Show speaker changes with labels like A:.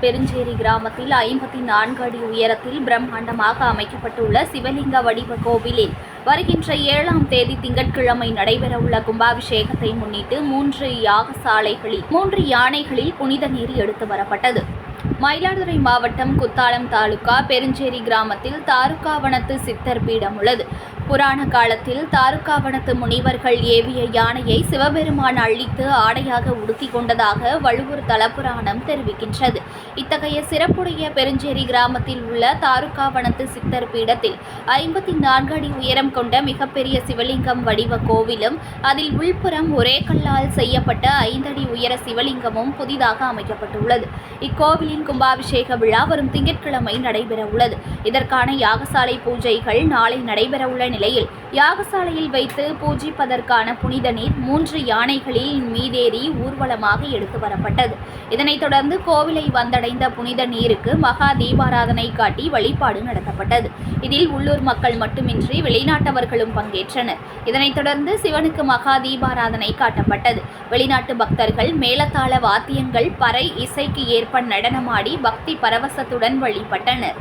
A: பெருஞ்சேரி கிராமத்தில் ஐம்பத்தி நான்கு அடி உயரத்தில் பிரம்மாண்டமாக அமைக்கப்பட்டுள்ள சிவலிங்க வடிவ கோவிலில் வருகின்ற ஏழாம் தேதி திங்கட்கிழமை நடைபெறவுள்ள கும்பாபிஷேகத்தை முன்னிட்டு மூன்று யாகசாலைகளில் மூன்று யானைகளில் புனித நீர் எடுத்து வரப்பட்டது. மயிலாடுதுறை மாவட்டம் குத்தாலம் தாலுகா பெருஞ்சேரி கிராமத்தில் தாருக்காவனத்து சித்தர் பீடம் உள்ளது. புராண காலத்தில் தாருக்காவனத்து முனிவர்கள் ஏவிய யானையை சிவபெருமான் அழித்து ஆடையாக உடுத்தி கொண்டதாக வழுவூர் தலபுராணம் தெரிவிக்கின்றது. இத்தகைய சிறப்புடைய பெருஞ்சேரி கிராமத்தில் உள்ள தாருக்காவனத்து சித்தர் பீடத்தில் ஐம்பத்தி நான்கு அடி உயரம் கொண்ட மிகப்பெரிய சிவலிங்கம் வடிவ கோவிலும் அதில் உள்புறம் ஒரே கல்லால் செய்யப்பட்ட ஐந்தடி உயர சிவலிங்கமும் புதிதாக அமைக்கப்பட்டுள்ளது. இக்கோவிலின் கும்பாபிஷேக விழா வரும் திங்கட்கிழமை நடைபெற உள்ளது இதற்கான யாகசாலை பூஜைகள் நாளை நடைபெறவுள்ள நிலையில் யாகசாலையில் வைத்து பூஜிப்பதற்கான புனித நீர் மூன்று யானைகளில் மீதேறி ஊர்வலமாக எடுத்து வரப்பட்டது. இதனைத் தொடர்ந்து கோவிலை வந்தடைந்த புனித நீருக்கு மகா தீபாராதனை காட்டி வழிபாடு நடத்தப்பட்டது. இதில் உள்ளூர் மக்கள் மட்டுமின்றி வெளிநாட்டவர்களும் பங்கேற்றனர். இதனைத் தொடர்ந்து சிவனுக்கு மகா தீபாராதனை காட்டப்பட்டது. வெளிநாட்டு பக்தர்கள் மேலத்தாள வாத்தியங்கள் பறை இசைக்கு ஏற்ப நடனமாடி பக்தி பரவசத்துடன் வழிபட்டனர்.